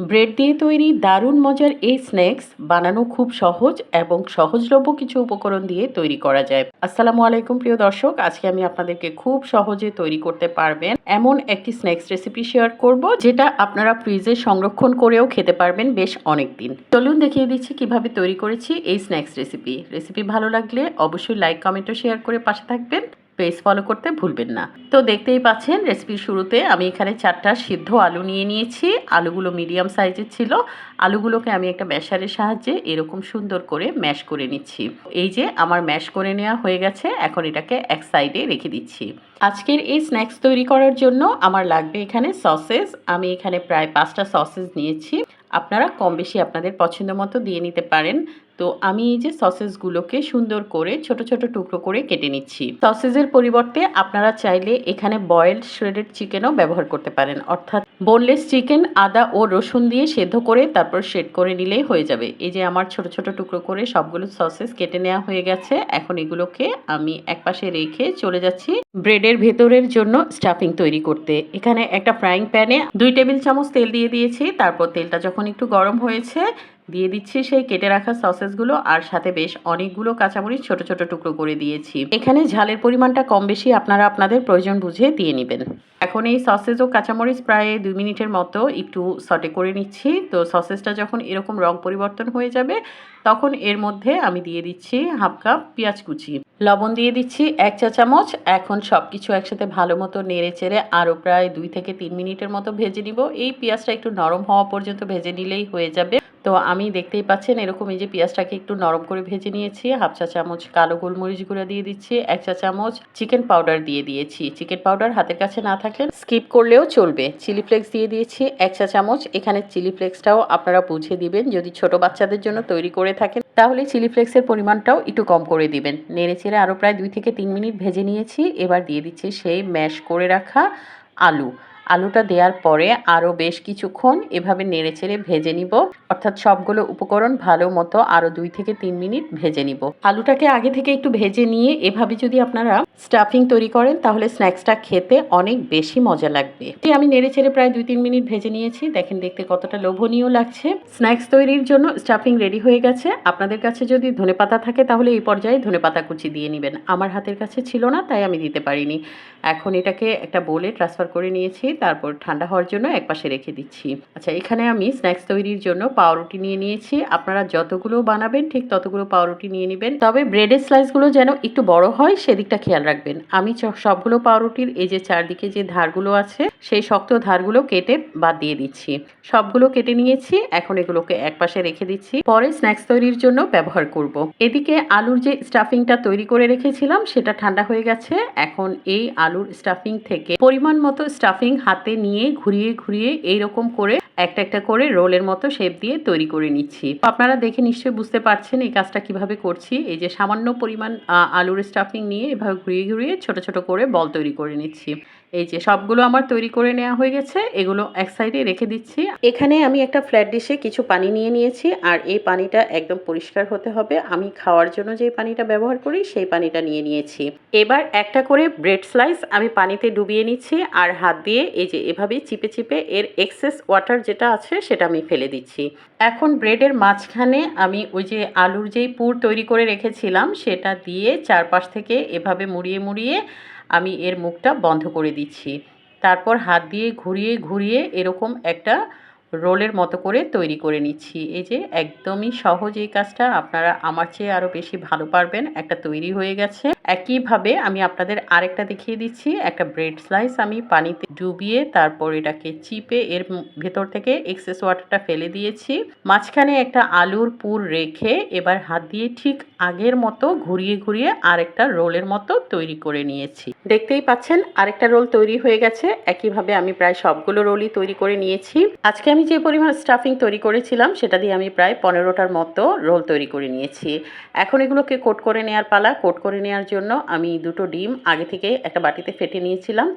Bread দিয়ে তৈরি দারুণ মজার এই স্ন্যাক্স বানানো খুব সহজ এবং সহজলভ্য কিছু উপকরণ দিয়ে তৈরি করা যায়। আসসালামু আলাইকুম, প্রিয় দর্শক। আজকে আমি আপনাদেরকে খুব সহজে তৈরি করতে পারবেন এমন একটি স্ন্যাক্স রেসিপি শেয়ার করব, যেটা আপনারা ফ্রিজে সংরক্ষণ করেও খেতে পারবেন বেশ অনেক দিন চলুন দেখিয়ে দিচ্ছি কীভাবে তৈরি করেছি এই স্ন্যাক্স রেসিপি। রেসিপি ভালো লাগলে অবশ্যই লাইক, কমেন্ট ও শেয়ার করে পাশে থাকবেন। পেজ ফলো করতে ভুলবেন না। তো দেখতেই পাচ্ছেন রেসিপির শুরুতে আমি এখানে চারটা সিদ্ধ আলু নিয়ে নিয়েছি। আলুগুলো মিডিয়াম সাইজের ছিল। আলুগুলোকে আমি একটা ম্যাশারের সাহায্যে এরকম সুন্দর করে ম্যাশ করে নিচ্ছি। এই যে আমার ম্যাশ করে নেওয়া হয়ে গেছে, এখন এটাকে এক সাইডে রেখে দিচ্ছি। আজকের এই স্ন্যাক্স তৈরি করার জন্য আমার লাগবে এখানে সসেস আমি এখানে প্রায় পাঁচটা সসেস নিয়েছি। আপনারা কম বেশি আপনাদের পছন্দ মতো দিয়ে নিতে পারেন। তো আমি এই যে সসেসগুলোকে সুন্দর করে, ছোট ছোট টুকরো করে কেটে নিচ্ছি। সসেসের পরিবর্তে আপনারা চাইলে এখানে বয়েলড শ্রেডেড চিকেনও ব্যবহার করতে পারেন। অর্থাৎ বোনলেস চিকেন আদা ও রসুন দিয়ে সেদ্ধ করে তারপর শেড করে নিলেই হয়ে যাবে। এই যে আমার ছোট ছোট টুকরো করে সবগুলো সসেস কেটে নেওয়া হয়ে গেছে। এখন এগুলোকে আমি একপাশে রেখে চলে যাচ্ছি। ব্রেডের ভেতরের জন্য স্টাফিং তৈরি করতে। এখানে একটা ফ্রাইং প্যানে দুই টেবিল চামচ তেল দিয়ে দিয়েছি। তারপর তেলটা যখন একটু গরম হয়েছে, দিয়ে দিচ্ছি সেই কেটে রাখা সসেসগুলো আর সাথে বেশ অনেকগুলো কাঁচামরিচ ছোট ছোট টুকরো করে দিয়েছি। এখানে ঝালের পরিমাণটা কম বেশি আপনারা আপনাদের প্রয়োজন বুঝে দিয়ে নেবেন। এখন এই সসেস ও কাঁচামরিচ প্রায় দুই মিনিটের মতো একটু সটে করে নিচ্ছি। তো সসেসটা যখন এরকম রং পরিবর্তন হয়ে যাবে, তখন এর মধ্যে আমি দিয়ে দিচ্ছি হাফ কাপ পেঁয়াজ কুচি। লবণ দিয়ে দিচ্ছি, এক চা চামচ। এখন সব কিছু একসাথে ভালো মতো নেড়ে চেড়ে আরও প্রায় দুই থেকে তিন মিনিটের মতো ভেজে নিব। এই পেঁয়াজটা একটু নরম হওয়া পর্যন্ত ভেজে নিলেই হয়ে যাবে। তো আমি দেখতেই পাচ্ছেন এরকম এই যে পেঁয়াজটাকে একটু নরম করে ভেজে নিয়েছি। হাফ চা চামচ কালো গোলমরিচ গুঁড়া দিয়ে দিচ্ছি, এক চা চামচ চিকেন পাউডার দিয়ে দিয়েছি। চিকেন পাউডার হাতের কাছে না থাকলে স্কিপ করলেও চলবে। চিলি ফ্লেক্স দিয়ে দিয়েছি, এক চা চামচ। এখানে চিলি ফ্লেক্সটাও আপনারা বুঝে দিবেন। যদি ছোট বাচ্চাদের জন্য তৈরি করে থাকেন তাহলে চিলি ফ্লেক্সের পরিমাণটাও একটু কম করে দিবেন। নেড়ে চেড়ে আরও প্রায় দুই থেকে তিন মিনিট ভেজে নিয়েছি। এবার দিয়ে দিচ্ছি সেই ম্যাশ করে রাখা আলু। আলুটা দেওয়ার পরে আরও বেশ কিছুক্ষণ এভাবে নেড়ে নেড়েচেড়ে ভেজে নিব। অর্থাৎ সবগুলো উপকরণ ভালো মতো আরও দুই থেকে তিন মিনিট ভেজে নিব। আলুটাকে আগে থেকে একটু ভেজে নিয়ে এভাবে যদি আপনারা স্টাফিং তৈরি করেন, তাহলে স্ন্যাক্সটা খেতে অনেক বেশি মজা লাগবে। আমি নেড়েচেড়ে প্রায় দুই তিন মিনিট ভেজে নিয়েছি। দেখেন, দেখতে কতটা লোভনীয় লাগছে। স্ন্যাক্স তৈরির জন্য স্টাফিং রেডি হয়ে গেছে। আপনাদের কাছে যদি ধনেপাতা থাকে, তাহলে এই পর্যায়ে ধনেপাতা কুচি দিয়ে নেবেন। আমার হাতের কাছে ছিল না, তাই আমি দিতে পারিনি। এখন এটাকে একটা বোলে ট্রান্সফার করে নিয়েছি। তারপর ঠান্ডা হওয়ার জন্য একপাশে রেখে দিচ্ছি। আচ্ছা এখানে আমি স্ন্যাক্স তৈরির জন্য পাউরুটি নিয়ে নিয়েছি। আপনারা যতগুলো বানাবেন, ঠিক ততগুলো পাউরুটি নিয়ে নেবেন। তবে ব্রেডের স্লাইসগুলো যেন একটু বড় হয়, সেদিকটা খেয়াল রাখবেন। আমি সবগুলো পাউরুটির এই যে চারদিকে যে ধারগুলো আছে, সেই শক্ত ধারগুলো কেটে বাদ দিয়ে দিচ্ছি। সবগুলো কেটে নিয়েছি, এখন এগুলোকে একপাশে রেখে দিচ্ছি। পরে স্ন্যাক্স তৈরির জন্য ব্যবহার করব। এদিকে আলুর যে স্টাফিংটা তৈরি করে রেখেছিলাম, সেটা ঠান্ডা হয়ে গেছে। এখন এই আলুর স্টাফিং থেকে পরিমাণ মতো স্টাফিং হাতে নিয়ে ঘুরিয়ে ঘুরিয়ে এইরকম করে একটা একটা করে রোলের মতো শেপ দিয়ে তৈরি করে নিচ্ছি। আপনারা দেখে নিশ্চয়ই বুঝতে পারছেন এই কাজটা কীভাবে করছি। এই যে সামান্য পরিমাণ আলুর স্টাফিং নিয়ে এভাবে ঘুরিয়ে ঘুরিয়ে ছোট ছোট করে বল তৈরি করে নিচ্ছি। এই যে সবগুলো আমার তৈরি করে নেওয়া হয়ে গেছে, এগুলো এক সাইডে রেখে দিচ্ছি। এখানে আমি একটা ফ্ল্যাট ডিশে কিছু পানি নিয়ে নিয়েছি, আর এই পানিটা একদম পরিষ্কার হতে হবে। আমি খাওয়ার জন্য যে পানিটা ব্যবহার করি, সেই পানিটা নিয়ে নিয়েছি। এবার একটা করে ব্রেড স্লাইস আমি পানিতে ডুবিয়ে নিচ্ছি, আর হাত দিয়ে এই যে এভাবেই চিপে চিপে এর এক্সেস ওয়াটার যেটা আছে সেটা আমি ফেলে দিচ্ছি। এখন ব্রেডের মাঝখানে আমি ওই যে আলুর যেই পুর তৈরি করে রেখেছিলাম সেটা দিয়ে চারপাশ থেকে এভাবে মুড়িয়ে মুড়িয়ে আমি এর মুখটা বন্ধ করে দিচ্ছি। তারপর হাত দিয়ে ঘুরিয়ে ঘুরিয়ে এরকম একটা রোলের মতো করে তৈরি করে নিচ্ছি। এই যে একদমই সহজ এই কাজটা। আপনারা আমার চেয়ে আরও বেশি ভালো পারবেন। একটা তৈরি হয়ে গেছে। একইভাবে আমি আপনাদের আরেকটা দেখিয়ে দিচ্ছি। একটা ব্রেড স্লাইস আমি পানিতে ডুবিয়ে তারপর এটাকে চিপে এর ভেতর থেকে এক্সেস ওয়াটারটা ফেলে দিয়েছি। মাঝখানে একটা আলুর পুর রেখে এবার হাত দিয়ে ঠিক আগের মতো ঘুরিয়ে ঘুরিয়ে আরেকটা রোলের মতো তৈরি করে নিয়েছি। দেখতেই পাচ্ছেন আরেকটা রোল তৈরি হয়ে গেছে। একইভাবে আমি প্রায় সবগুলো রোলই তৈরি করে নিয়েছি। আজকে আমি যে পরিমাণ স্টাফিং তৈরি করেছিলাম, সেটা দিয়ে আমি প্রায় পনেরোটার মতো রোল তৈরি করে নিয়েছি। এখন এগুলোকে কোট করে নেওয়ার পালা। কোট করে নেওয়ার জন্য আমি দুটো ডিম আগে থেকে একটা বাটিতে ফেটে নিয়েছিলাম।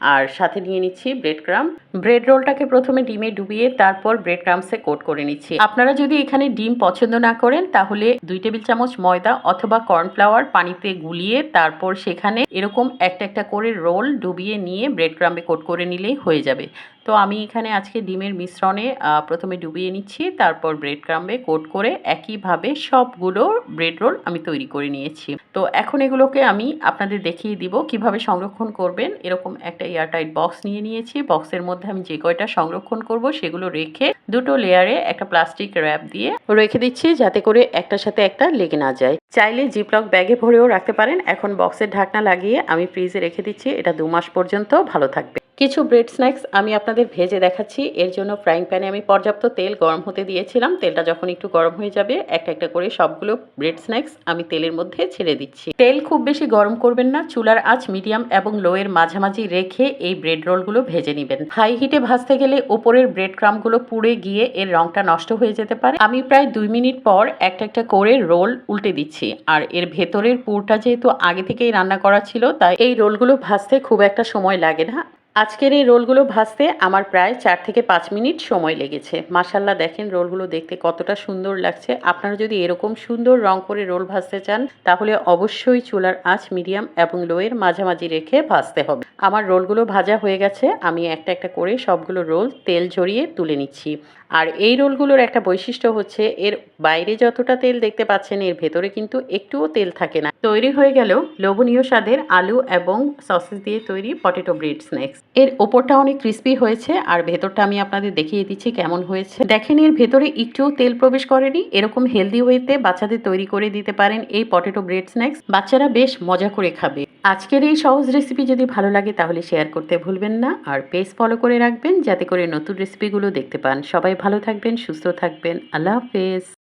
আর সাথে নিয়ে নিচ্ছি ব্রেড ক্রাম ব্রেড রোলটাকে প্রথমে ডিমে ডুবিয়ে তারপর ব্রেড ক্রামসে কোট করে নিচ্ছি। আপনারা যদি এখানে ডিম পছন্দ না করেন, তাহলে দুই টেবিল চামচ ময়দা অথবা কর্নফ্লাওয়ার পানিতে গুলিয়ে তারপর সেখানে এরকম একটা একটা করে রোল ডুবিয়ে নিয়ে ব্রেড ক্রামে কোট করে নিলেই হয়ে যাবে। তো আমি এখানে আজকে ডিমের মিশ্রণে প্রথমে ডুবিয়ে নিচ্ছি, তারপর ব্রেড ক্রাম্বে কোট করে একইভাবে সবগুলো ব্রেড রোল আমি তৈরি করে নিয়েছি। তো এখন এগুলোকে আমি আপনাদের দেখিয়ে দিব কীভাবে সংরক্ষণ করবেন, এরকম একটা এয়ারটাইট বক্স নিয়ে নিয়েছি। বক্সের মধ্যে আমি যে কয়টা সংরক্ষণ করব সেগুলো রেখে দুটো লেয়ারে একটা প্লাস্টিক র্যাপ দিয়ে রেখে দিচ্ছি যাতে করে একটার সাথে একটা লেগে না যায়। চাইলে জিপলক ব্যাগে ভরেও রাখতে পারেন। এখন বক্সের ঢাকনা লাগিয়ে আমি ফ্রিজে রেখে দিচ্ছি। এটা দু মাস পর্যন্ত ভালো থাকবে। কিছু ব্রেড স্ন্যাক্স আমি আপনাদের ভেজে দেখাচ্ছি। এর জন্য ফ্রাইং প্যানে আমি পর্যাপ্ত তেল গরম হতে দিয়েছিলাম। তেলটা যখন একটু গরম হয়ে যাবে, একটা একটা করে সবগুলো ব্রেড স্ন্যাক্স আমি তেলের মধ্যে ছেড়ে দিচ্ছি। তেল খুব বেশি গরম করবেন না। চুলার আঁচ মিডিয়াম এবং লোয়ের মাঝামাঝি রেখে এই ব্রেড রোলগুলো ভেজে নেবেন। হাই হিটে ভাজতে গেলে ওপরের ব্রেড ক্রামগুলো পুড়ে গিয়ে এর রংটা নষ্ট হয়ে যেতে পারে। আমি প্রায় দুই মিনিট পর একটা একটা করে রোল উল্টে দিচ্ছি। আর এর ভেতরের পুরটা যেহেতু আগে থেকেই রান্না করা ছিল, তাই এই রোলগুলো ভাজতে খুব একটা সময় লাগে না। আজকের এই রোলগুলো ভাজতে আমার প্রায় চার থেকে পাঁচ মিনিট সময় লেগেছে। মাসাল্লাহ দেখেন রোলগুলো দেখতে কতটা সুন্দর লাগছে। আপনারা যদি এরকম সুন্দর রং করে রোল ভাজতে চান, তাহলে অবশ্যই চুলার আঁচ মিডিয়াম এবং লোয়ের মাঝামাঝি রেখে ভাজতে হবে। আমার রোলগুলো ভাজা হয়ে গেছে, আমি একটা একটা করে সবগুলো রোল তেল ঝরিয়ে তুলে নিচ্ছি। আর এই রোলগুলোর একটা বৈশিষ্ট্য হচ্ছে, এর বাইরে যতটা তেল দেখতে পাচ্ছেন, এর ভেতরে কিন্তু একটুও তেল থাকে না। তৈরি হয়ে গেল লোভনীয় স্বাদের আলু এবং সসেস দিয়ে তৈরি পটেটো ব্রেড স্ন্যাক্স। এর ওপরটা অনেক ক্রিস্পি হয়েছে, আর ভেতরটা আমি আপনাদের দেখিয়ে দিচ্ছি কেমন হয়েছে। দেখেন, এর ভেতরে একটুও তেল প্রবেশ করেনি। এরকম হেলদি ওয়েতে বাচ্চাদের তৈরি করে দিতে পারেন এই পটেটো ব্রেড স্ন্যাক্স বাচ্চারা বেশ মজা করে খাবে। আজকের এই সহজ রেসিপি যদি ভালো লাগে, তাহলে শেয়ার করতে ভুলবেন না। আর পেজ ফলো করে রাখবেন, যাতে করে নতুন রেসিপিগুলো দেখতে পান। সবাই ভালো থাকবেন, সুস্থ থাকবেন। আল্লাহ হাফেজ।